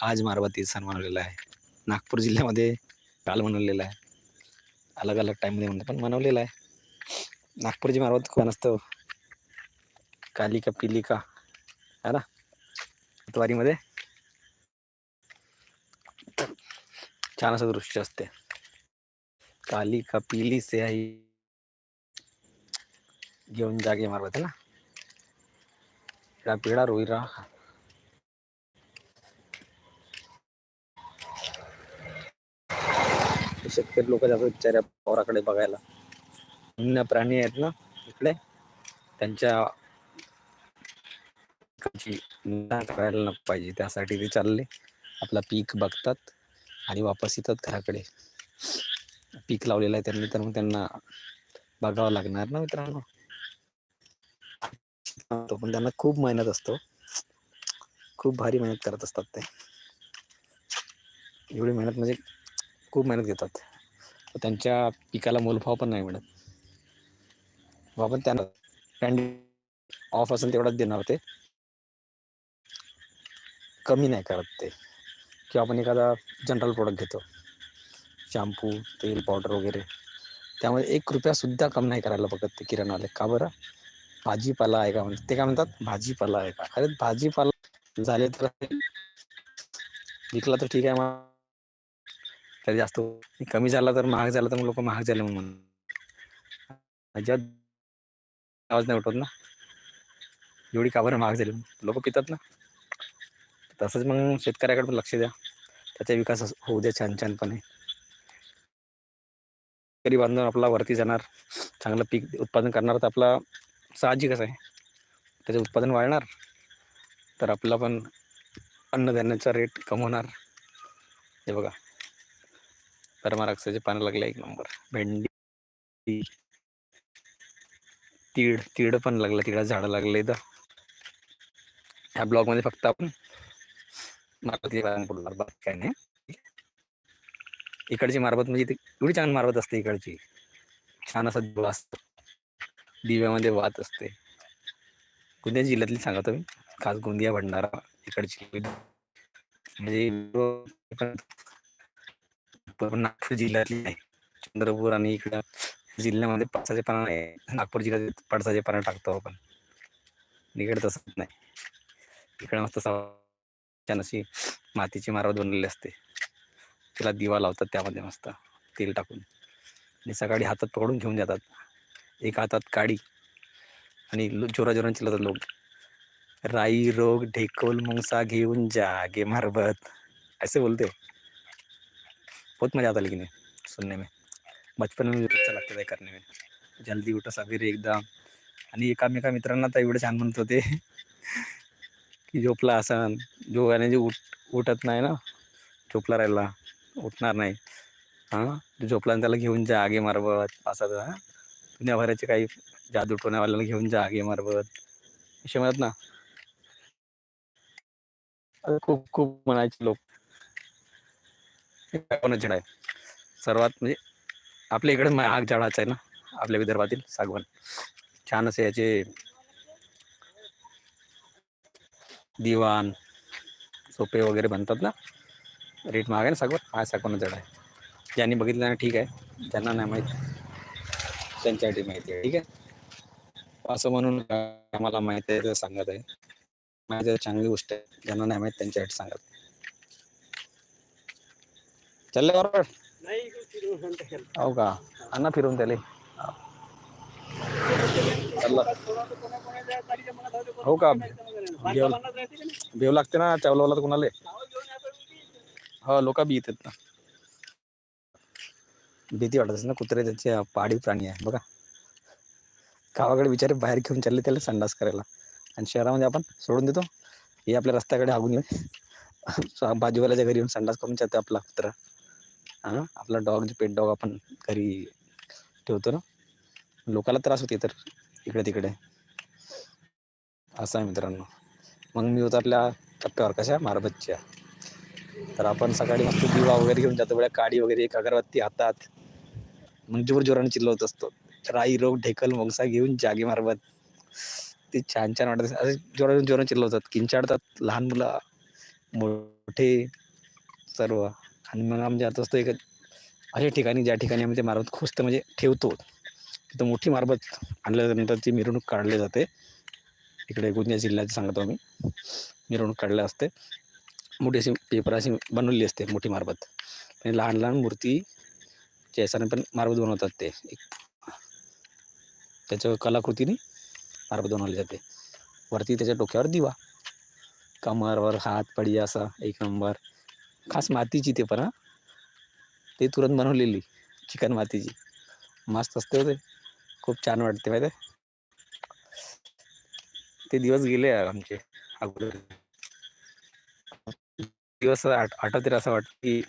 आज मारबती सण मनवलेला आहे. नागपूर जिल्ह्यामध्ये काल मनवलेला आहे. अलग अलग टाईममध्ये म्हणतो पण मनवलेला आहे. नागपूरची मारबत कोण असतं? काली का पिली का है ना? त्वारीमध्ये छान असं दृश्य असते. काली का पिली से आई घेऊन जागे मारबत ना? पिढा पिढा रोईरा शेतकरी लोक जातात बिचाऱ्या पोराकडे बघायला. वन्य प्राणी आहेत ना इकडे. त्यांच्या करायला पाहिजे. त्यासाठी ते चालले. आपला पीक बघतात आणि वापस येतात घराकडे. पीक लावलेलं आहे त्यांनी तर मग त्यांना बघावं लागणार ना मित्रांनो. तो पण त्यांना खूप मेहनत असतो. खूप भारी मेहनत करत असतात ते. एवढी मेहनत म्हणजे खूप मेहनत घेतात. त्यांच्या पिकाला मोलभाव पण नाही मिळत. आपण त्यांना कॅन्डी ऑफ असेल तेवढाच देणार ते. कमी नाही करत ते. किंवा आपण एखादा जनरल प्रोडक्ट घेतो. शॅम्पू तेल पावडर वगैरे. त्यामुळे एक रुपयासुद्धा कमी नाही करायला बघत ते किराणावाले. का बरं? भाजीपाला आहे का म्हणतात. ते काय म्हणतात? भाजीपाला आहे का? अरे भाजीपाला झाले तर विकला तर ठीक आहे मग तरी जास्त कमी झाला तर महाग झाला तर मग लोक महाग झाले म्हणून. अजिबात आवाज नाही उठत ना. एवढी का बरं महाग झाली? लोक पितात ना. तसंच मग शेतकऱ्याकडे पण लक्ष द्या. त्याचा विकास होऊ द्या छान छानपणे. शेतकरी बांधून आपला वरती जाणार. चांगलं पीक उत्पादन करणार तर आपला साहजिकच आहे. त्याचं उत्पादन वाढणार. तर आपला पण अन्नधान्याचा रेट कम होणार. हे बघा. परमाराक्षाचे पानं लागले एक नंबर. भेंडी. तीड तीड पण लागलं तिळा झाडं लागले तर ह्या ब्लॉगमध्ये फक्त आपण मारबती बोलणार बाकी काय नाही. इकडची मारबत म्हणजे एवढी छान मारबत असते इकडची. छान असा दिवा असतो. दिव्यामध्ये वात असते. गोंदिया जिल्ह्यातली सांगतो मी खास गोंदिया भंडारा इकडची. म्हणजे पण नागपूर जिल्ह्यातली नाही चंद्रपूर आणि इकडं जिल्ह्यामध्ये पळसाचे पानं नाही. नागपूर जिल्ह्यात पडसाचे पानं टाकतो आपण. इकडे तसंच नाही. इकडे मस्त छान अशी मातीची मारवत बनलेली असते. तिला दिवा लावतात त्यामध्ये मस्त तेल टाकून. आणि सकाळी हातात पकडून घेऊन जातात. एक हातात काडी आणि लो- जोरा जोराने लोक. राई रोग ढेकोल मुंगसा घेऊन जागे मारबत. असे बोलते बहुत मजा आता लेकिन ये सुनने में। बचपन में मुझे अच्छा लगता था करने में। जल्दी उठा सवेरे एकदा आणि एकामेका मित्रांना तर एवढं छान म्हणत होते की झोपला असन. जो जे उठ उठत नाही ना झोपला राहिला उठणार नाही. हां? झोपला आणि त्याला घेऊन जा आगे मारवत. असा हां? दुनियाभराचे काही जादू टोण्यावाल्याला घेऊन जा आगे मारवत. असे म्हणत ना. खूप खूप म्हणायचे लोक. कोणाच झाड आहे सर्वात म्हणजे आपल्या इकडे महाग झाडाचं आहे ना. आपल्या विदर्भातील सागवण छान असे याचे दिवाण सोपे वगैरे बनतात ना. रेट महाग आहे ना सागवण हा सागवण झाड आहे. ज्यांनी बघितलं ना ठीक आहे. त्यांना नाही माहीत त्यांच्यासाठी माहिती आहे ठीक आहे. असं म्हणून आम्हाला माहिती आहे सांगत आहे. माहिती चांगली गोष्ट आहे. ज्यांना नाही माहीत त्यांच्यासाठी सांगत चालले बरोबर हो का? अन्ना फिरवून त्याले. हो का? भेव भेव लागते ना चावलावला कोणाला? हो लोक बी येतात ना. भीती वाटत ना कुत्रे त्याचे पाळीव प्राणी आहे बघा. गावाकडे बिचारे बाहेर घेऊन चालले त्याला संडास करायला. आणि शहरामध्ये आपण सोडून देतो. हे आपल्या रस्त्याकडे हागून येऊन बाजूवाल्याच्या घरी येऊन संडास करून जाते आपला कुत्रा. हां? आपला डॉग जे पेट डॉग आपण घरी ठेवतो ना लोकाला त्रास होते तर इकडे तिकडे असं आहे मित्रांनो. मग मी उतरल्या टप्प्यावर कशा? मारबतच्या. तर आपण सकाळी मस्त दिवा वगैरे घेऊन जातो. वेळा काडी वगैरे एक अगरबत्ती हातात. मग जोर जोराने चिल्लवत असतो. राई रोग ढेकल मोगसा घेऊन जागे मारबत. ते छान छान वाटत असे जोराने जोराने चिल्लवतात किंचाडतात लहान मुलं मोठे सर्व. आणि मग म्हणजे आता असतं एक अशा ठिकाणी ज्या ठिकाणी आम्ही ते मारबत खुस्त म्हणजे ठेवतो. तिथं मोठी मारबत आणल्यानंतर ती मिरवणूक काढली जाते. इकडे गोंदिया जिल्ह्यात सांगतो आम्ही. मिरवणूक काढल्या असते. मोठी अशी पेपर अशी बनवलेली असते मोठी मारबत. आणि लहान लहान मूर्ती याच्याने पण मारबत बनवतात ते. एक त्याच्या कलाकृतीने मारबत बनवली जाते. वरती त्याच्या डोक्यावर दिवा. कमरवर हात पडी असा एक नंबर. खास मातीची ते पण हा. ते तुरंत बनवलेली चिकन मातीची. मस्त असते होते खूप छान वाटते माहिती आहे. ते दिवस गेले यार आमचे अगोदर. दिवस आठ आठवते असं वाटतं की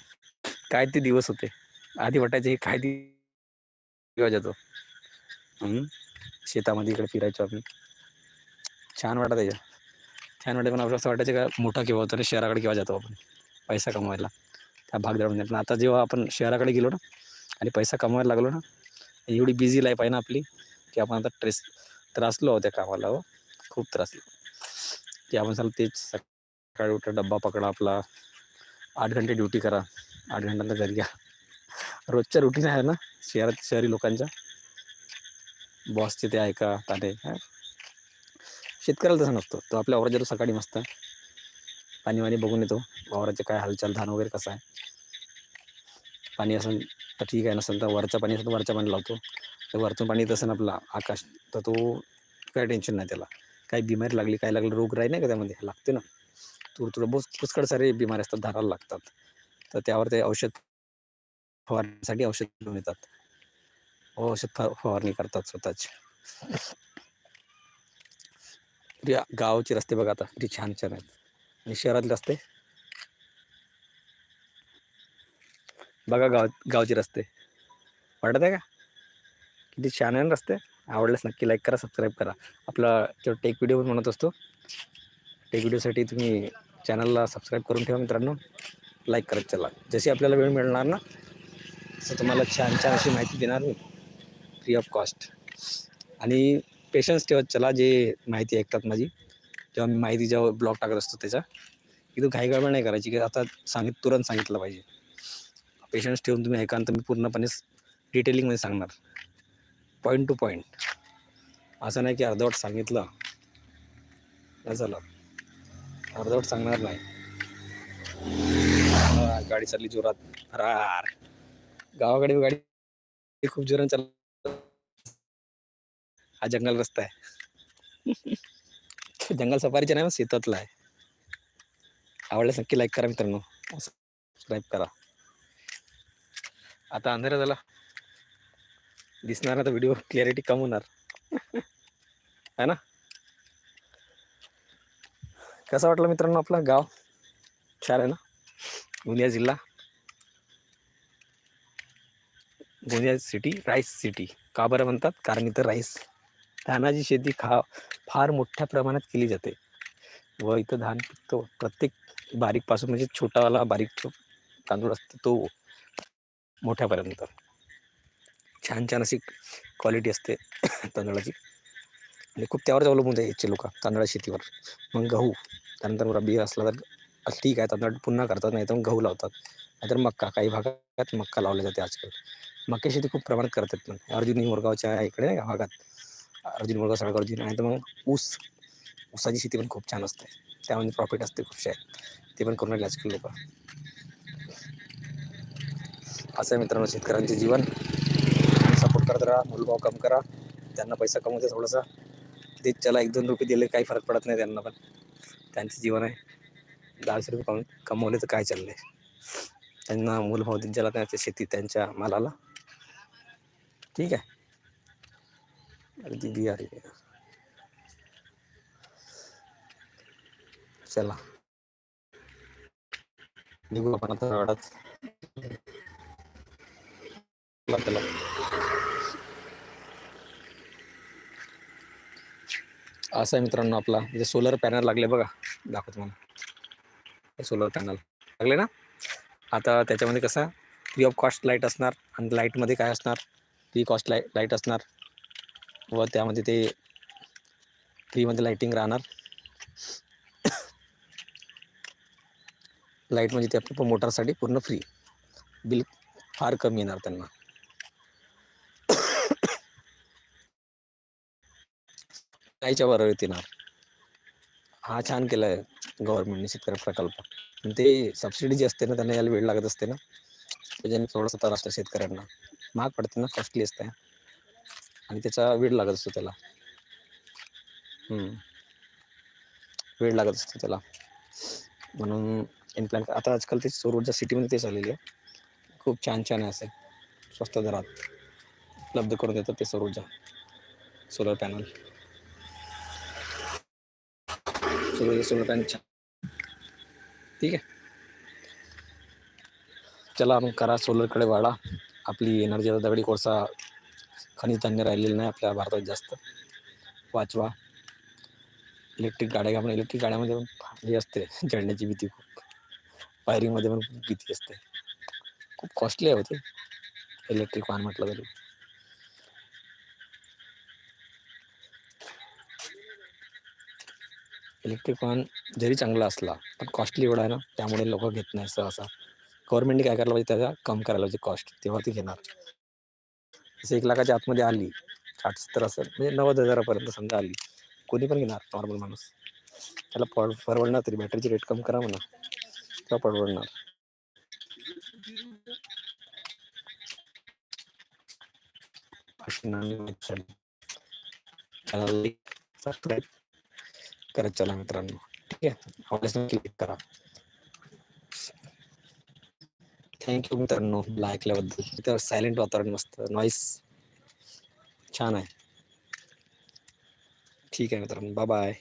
काय ते दिवस होते. आधी वाटायचे हे काय दिवस येतो. हम्म. शेतामध्ये इकडे फिरायचो आम्ही. छान वाटत याच्या छान वाटत पण असं वाटायचं का मोठा केव्हा होतो आणि शहराकडे केव्हा जातो आपण. पैसा कमवायला त्या भागदौडमध्ये. पण आता जेव्हा आपण शहराकडे गेलो ना आणि पैसा कमवायला लागलो ना एवढी बिझी लाईफ आहे ना आपली की आपण आता ट्रेस त्रासलो आहोत त्या कामाला हो. खूप त्रासलो की आपण चाल तेच सकाळी उठा डब्बा पकडा आपला. आठ घंटे ड्युटी करा. आठ घंट्यानंतर घरी घ्या रोजच्या रुटीन आहे ना शहरात शहरी लोकांच्या. बॉसचे ते ऐका ताने शेतकऱ्याला तसं नसतो. तो आपल्या वावरात सकाळी मस्त पाणी वाणी बघून येतो. वावराचे काय हालचाल धान वगैरे कसं आहे? पाणी असेल तर ठीक आहे नसेल तर वरचं पाणी असेल तर वरचं पाणी लावतो. तर वरचं पाणी तसं आपला आकाश तर तो काय टेन्शन नाही त्याला. काही बिमारी लागली काय लागली रोग राही नाही का त्यामध्ये? लागते ना. तूर तुला बहुत पुष्कळ सारे बिमारी असतात धाराला लागतात. तर त्यावर ते औषध फवारण्यासाठी औषध घेऊन येतात. औषध फ फवारणी करतात स्वतःच. या गावाचे रस्ते बघा आता किती छान छान आहेत. आणि शहरातले रस्ते? बघा गाव गावचे रस्ते. वाटत आहे का? किती छान आहे ना रस्ते. आवडल्यास नक्की लाईक करा सबस्क्राईब करा. आपला जो टेक व्हिडिओ पण म्हणत असतो टेक व्हिडिओसाठी तुम्ही चॅनलला सबस्क्राईब करून ठेवा मित्रांनो. लाईक करत चला. जशी आपल्याला वेळ मिळणार ना तसं तुम्हाला छान छान अशी माहिती देणार मी. फ्री ऑफ कॉस्ट आणि पेशन्स ठेवत चला जे माहिती ऐकतात माझी. जेव्हा मी माहिती जेव्हा ब्लॉग टाकत असतो त्याचा इथं तू गडबड नाही करायची. की आता सांगित तुरंत सांगितलं पाहिजे. पेशन्स ठेवून तुम्ही ऐका तर मी पूर्णपणे डिटेलिंगमध्ये सांगणार. पॉईंट टू पॉईंट असं नाही की अर्धवट सांगितलं. नाही झालं अर्धवट सांगणार नाही. गाडी चालली जोरात. रार गावाकडे गाडी खूप जोरात चाल हा जंगल रस्ता आहे. जंगल सफारीचा नाही शेतातला आहे. आवडल्यास नक्की लाईक करा मित्रांनो. सबस्क्राईब करा. आता अंधारा झाला. दिसणार आता व्हिडिओ क्लॅरिटी कम होणार. है ना? कसा वाटला मित्रांनो आपला गाव? छान आहे ना? गोंदिया जिल्हा. गोंदिया सिटी राईस सिटी का बरं म्हणतात? कारण इथं राईस धानाची शेती खा फार मोठ्या प्रमाणात केली जाते. व इथं धान पिकतो. प्रत्येक बारीकपासून म्हणजे छोटावाला बारीक तांदूळ असतो तो मोठ्यापर्यंत. छान छान अशी क्वालिटी असते तांदळाची. आणि खूप त्यावरच अवलंबून आहे याचे लोक तांदळा शेतीवर. मग गहू त्यानंतर रब्बी असला तर ठीक आहे तांदळ पुन्हा करतात नाही तर मग गहू लावतात. नाहीतर मक्का काही भागात मक्का लावले जाते आजकाल. मक्का शेती खूप प्रमाणात करतात पण. अर्जुनी मोरगावच्या इकडे नाही का भागात? अर्जुन मोरगाव सडक अर्जुन नाही तर मग ऊस ऊसाची शेती पण खूप छान असते. त्यामध्ये प्रॉफिट असते खूपशा. ते पण करून राहिले आजकाल लोक. असं आहे मित्रांनो शेतकऱ्यांचे जीवन. सपोर्ट करत राहा मूलभाव कम करा. त्यांना पैसा कमवते थोडासा. ते चला एक दोन रुपये दिले काही फरक पडत नाही त्यांना पण. त्यांचं जीवन आहे. दहाशे रुपये कम कमवले तर काय चाललं आहे त्यांना मूलभाव देत ज्याला त्यांच्या शेती त्यांच्या मालाला. ठीक आहे? अगदी बिहारी चला. निघू आपण आता वाढत चला असं आहे मित्रांनो आपला. म्हणजे सोलर पॅनल लागले बघा. दाखवतो मला सोलर पॅनल लागले ना? आता त्याच्यामध्ये कसं? फ्री ऑफ कॉस्ट लाइट असणार आणि लाईटमध्ये काय असणार? फ्री कॉस्ट लाइट लाइट असणार. व त्यामध्ये ते फ्रीमध्ये लाईटिंग राहणार. लाइट म्हणजे ते आपल्या मोटारसाठी पूर्ण फ्री बिल फार कमी येणार त्यांना. आईच्या बरोबर येणार हा छान केला आहे गव्हर्नमेंटने शेतकरी प्रकल्प. पण ते सबसिडी जी असते ना त्यांना यायला वेळ लागत असते ना. त्याच्याने थोडंसं त्रास असतो शेतकऱ्यांना. महाग पडते ना कॉस्टली असते. आणि त्याचा वेळ लागत असतो त्याला. वेळ लागत असतो त्याला. म्हणून इम्प्लॅन आता आजकाल ते सौर ऊर्जा सिटीमध्ये तेच आलेली आहे. खूप छान छान आहे असे. स्वस्त दरात. उपलब्ध करून देतात ते सौर ऊर्जा सोलर पॅनल सोलर ठीक आहे. चला मग करा सोलरकडे वाढा आपली एनर्जी दगडी कोळसा खनिज धान्य राहिलेलं नाही आपल्या भारतात जास्त. वाचवा. इलेक्ट्रिक गाड्या घ्या पण इलेक्ट्रिक गाड्यामध्ये पण हे असते जळण्याची भीती खूप. वायरिंगमध्ये पण खूप भीती असते. खूप कॉस्टली आहे होते इलेक्ट्रिक वाहन म्हटलं तरी. इलेक्ट्रिक वाहन जरी चांगला असला पण कॉस्टली एवढा आहे ना त्यामुळे लोक घेत नाही सहसा. गव्हर्नमेंटने काय करायला पाहिजे त्याचा कम करायला पाहिजे कॉस्ट तेव्हा ती घेणार. जसं एक लाखाच्या आतमध्ये आली साठ सत्तर असेल म्हणजे नव्वद हजारापर्यंत समजा आली कोणी पण घेणार नॉर्मल माणूस. त्याला पर परवडणार तरी बॅटरीची रेट कम करा म्हणा तेव्हा परवडणार. अशी नवीन सबस्क्राईब करत चला मित्रांनो. ठीक आहे? क्लिक करा. थँक्यू मित्रांनो. ऐकल्याबद्दल इथं सायलेंट वातावरण मस्त. नॉईस छान आहे. ठीक आहे मित्रांनो. Bye bye